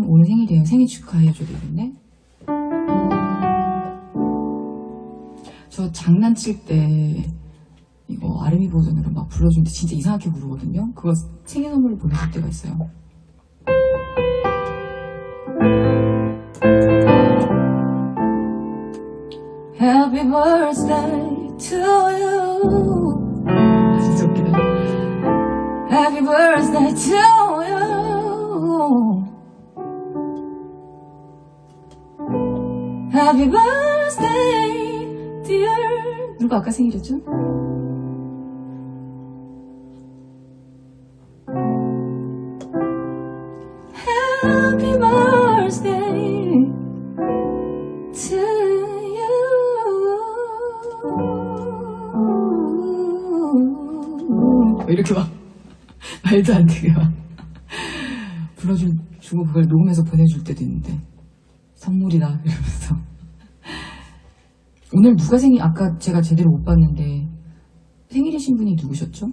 오늘 생일이에요. 생일 축하해줘야 되겠네. 저 장난칠 때 이거 아르미 버전으로 막 불러주는데 진짜 이상하게 부르거든요. 그거 생일 선물로 보내줄 때가 있어요. Happy birthday. 아, 진짜 웃기다. Happy birthday to you. Happy birthday, dear. 누가 아까 생일이었죠? 이렇게 막 말도 안 되게 막 불러준 주고 그걸 녹음해서 보내줄 때도 있는데 선물이다 이러면서 오늘 누가 생일 아까 제가 제대로 못 봤는데 생일이신 분이 누구셨죠?